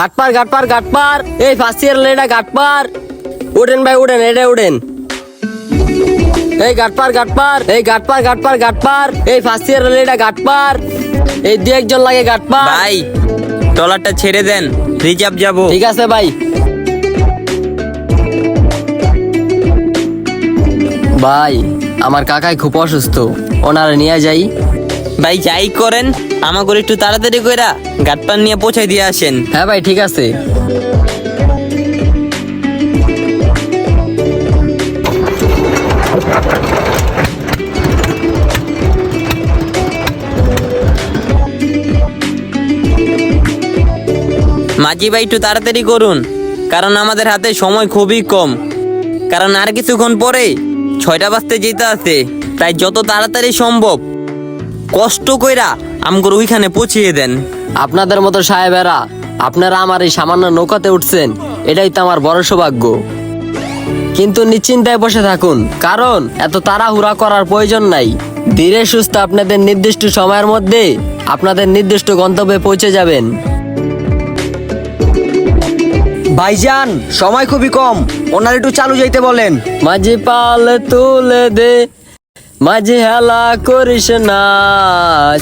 গাটপার গাটপার গাটপার। এই ফার্স্ট ইয়ার লেডা গাটপার। উঠেন ভাই উঠেন এটা উঠেন। এই গাটপার গাটপার এই গাটপার গাটপার গাটপার। এই ফার্স্ট ইয়ার লেডা গাটপার। এই দু একজন লাগে গাটপার। ভাই ট্রলারটা ছেড়ে দেন রিজার্ভ যাব। ঠিক আছে ভাই। ভাই আমার কাকাই খুব অসুস্থ। ওনারা নিয়ে যাই। ভাই যাই করেন আমাকে একটু তাড়াতাড়ি কইরা গাটপান নিয়ে পৌঁছাই দিয়ে আসেন। হ্যাঁ ভাই ঠিক আছে। মাঝি ভাই একটু তাড়াতাড়ি করুন কারণ আমাদের হাতে সময় খুবই কম। কারণ আর কিছুক্ষণ পরে ছয়টা বাজতে যেতে আছে তাই যত তাড়াতাড়ি সম্ভব কষ্ট কইরা আমগর ওইখানে পৌঁছিয়ে দেন। আপনাদের মতো সাহেবেরা আপনারা আমার এই সামান্য নৌকাতে উঠছেন এটাই তো আমার বড় সৌভাগ্য। কিন্তু নিশ্চিন্তায় বসে থাকুন কারণ এত তাড়াহুড়া করার প্রয়োজন নাই। ধীরে সুস্থ আপনাদের নির্দিষ্ট সময়ের মধ্যে আপনাদের নির্দিষ্ট গন্তব্যে পৌঁছে যাবেন। ভাইজান সময় খুবই কম। ওনার একটু চালু যাইতে বলেন। মাঝি পাল তুলে দে মাঝি হেলা করিস না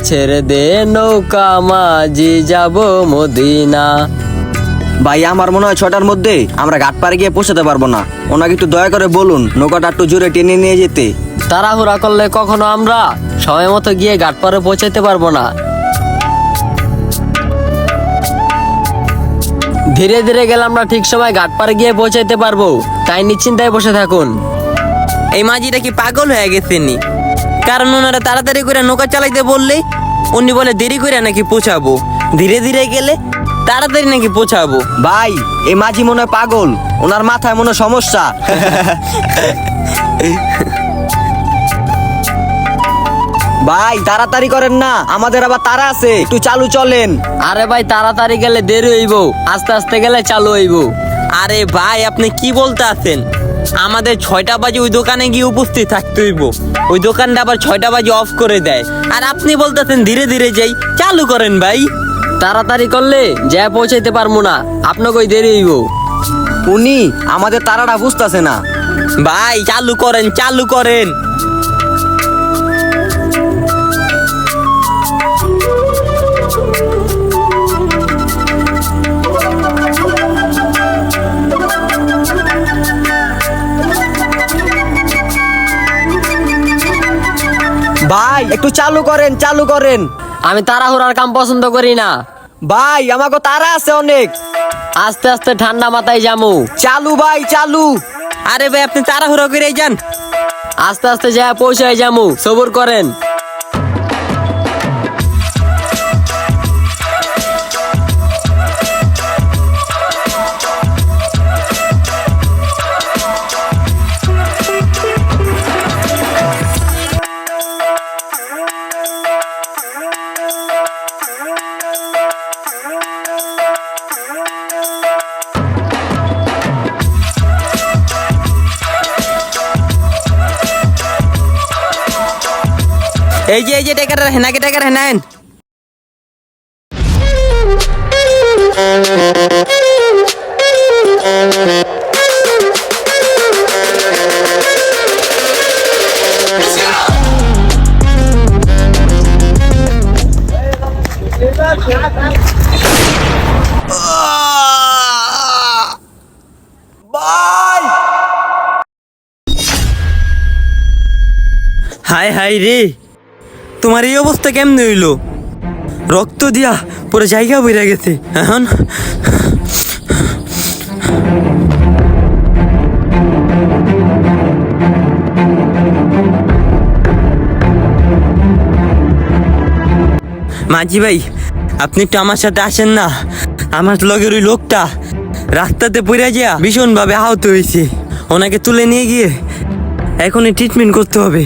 ছেড়ে দে নৌকা মাঝি যাব মদিনা। ভাই আমার মনে হয় ছটার মধ্যে আমরা ঘাট পাড়ে গিয়ে পৌঁছাতে পারব না। ওনাকে একটু দয়া করে বলুন নৌকাটা একটু জোরে টেনে নিয়ে যেতে। তাড়াহুড়া করলে কখনো আমরা সময় মতো গিয়ে ঘাট পারে পৌঁছাতে পারব না। ধীরে ধীরে গেলে আমরা ঠিক সময় ঘাট পারে গিয়ে পৌঁছাতে পারব। তাই নিশ্চিন্তায় বসে থাকুন। এই মাঝিটা কি পাগল হয়ে গেছেনি কারণ ওনারা তাড়াতাড়ি করে নৌকা চালাইতে বললে উনি বলে দেরি করে নাকি পৌঁছাবো। ধীরে ধীরে গেলে তাড়াতাড়ি নাকি পৌঁছাবো। ভাই এই মাঝি মনে হয় পাগল। ওনার মাথায় মনে হয় সমস্যা। ভাই তাড়াতাড়ি করেন না। আমাদের আবার তারা আছে। একটু চালু চলেন। আরে ভাই তাড়াতাড়ি গেলে দেরি হইব। আস্তে আস্তে গেলে চালু হইব। আরে ভাই আপনি কি বলতে আছেন? আমাদের ছয়টা বাজে ওই দোকানে গিয়ে উপস্থিত থাকতে হইব। ওই দোকানটা আবার ছয়টা বাজে অফ করে দেয়। আর আপনি বলতেছেন ধীরে ধীরে যাই চালু করেন ভাই। তাড়াতাড়ি করলে যা পৌঁছাইতে পারব না আপনাকে ওই দেরি হইব। উনি আমাদের তারাটা বুঝতেছে না। ভাই চালু করেন চালু করেন। ভাই একটু চালু করেন চালু করেন। আমি তাড়াহুড়ার কাম পছন্দ করি না। ভাই আমাকে তারা আছে অনেক। আস্তে আস্তে ঠান্ডা মাথায় যামু। চালু ভাই চালু। আরে ভাই আপনি তাড়াহুড়ো করে যান। আস্তে আস্তে যা পৌঁছায় যামু সবুর করেন। এই যে এই যে টেকার হেনাকে টেকার হেনায়েন। হাই হাই রে। তোমার এই অবস্থা কেমনে হইল? রক্ত দিয়া পুরো জায়গা বেড়ে গেছে। এখন? মাঝি ভাই, আপনি একটু আমার সাথে আসেন না। আমার লগের ওই লোকটা রাস্তাতে পড়ে যা ভীষণ ভাবে আহত হয়েছে ওনাকে তুলে নিয়ে গিয়ে এখনই ট্রিটমেন্ট করতে হবে।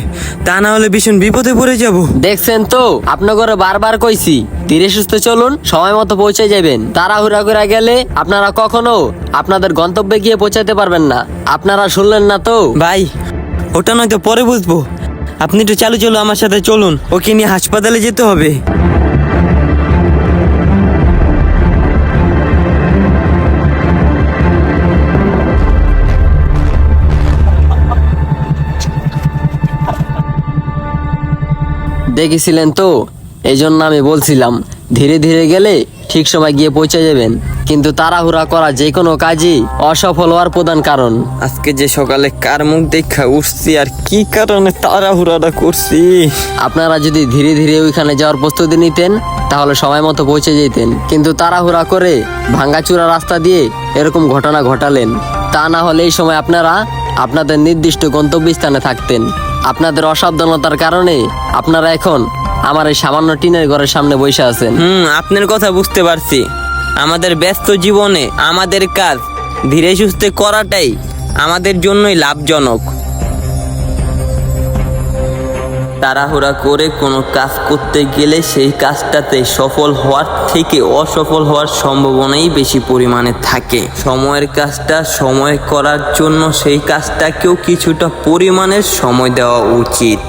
তা না হলে ভীষণ বিপদে পড়ে যাব। দেখছেন তো? আপনাকে বারবার কইছি ধীরে সুস্থ চলুন সময় মতো পৌঁছে যাবেন। তাড়াহুড়া করে গেলে আপনারা কখনো আপনাদের গন্তব্যে গিয়ে পৌঁছাতে পারবেন না। আপনারা শুনলেন না তো? ভাই ওটা নয়তো পরে বুঝব। আপনি একটু চালু চলো আমার সাথে চলুন। ওকে নিয়ে হাসপাতালে যেতে হবে। দেখেছিলেন তো? এই জন্য আমি বলছিলাম ধীরে ধীরে গেলে ঠিক সময় গিয়ে পৌঁছে যাবেন। কিন্তু তাড়াহুড়া করা যে কোনো কাজই অসফল হওয়ার প্রধান কারণ। আজকে যে সকালে কার মুখ দেখা উঠছি আর কি কারণে তাড়াহুড়াটা করছি? আপনারা যদি ধীরে ধীরে ওইখানে যাওয়ার প্রস্তুতি নিতেন তাহলে সময় মতো পৌঁছে যেতেন। কিন্তু তাড়াহুড়া করে ভাঙ্গাচুরা রাস্তা দিয়ে এরকম ঘটনা ঘটালেন। তা না হলে এই সময় আপনারা আপনাদের নির্দিষ্ট গন্তব্যস্থানে থাকতেন। আপনাদের অসাবধানতার কারণে আপনারা এখন আমার এই সামান্য টিনের ঘরের সামনে বসে আছেন। হুম, আপনার কথা বুঝতে পারছি। আমাদের ব্যস্ত জীবনে আমাদের কাজ ধীরে সুস্থে করাটাই আমাদের জন্যই লাভজনক। তাড়াহুড়া করে কোনো কাজ করতে গেলে সেই কাজটাতে সফল হওয়ার থেকে অসফল হওয়ার সম্ভাবনাই বেশি পরিমাণে থাকে। সময়ের কাজটা সময় করার জন্য সেই কাজটাকেও কিছুটা পরিমাণের সময় দেওয়া উচিত।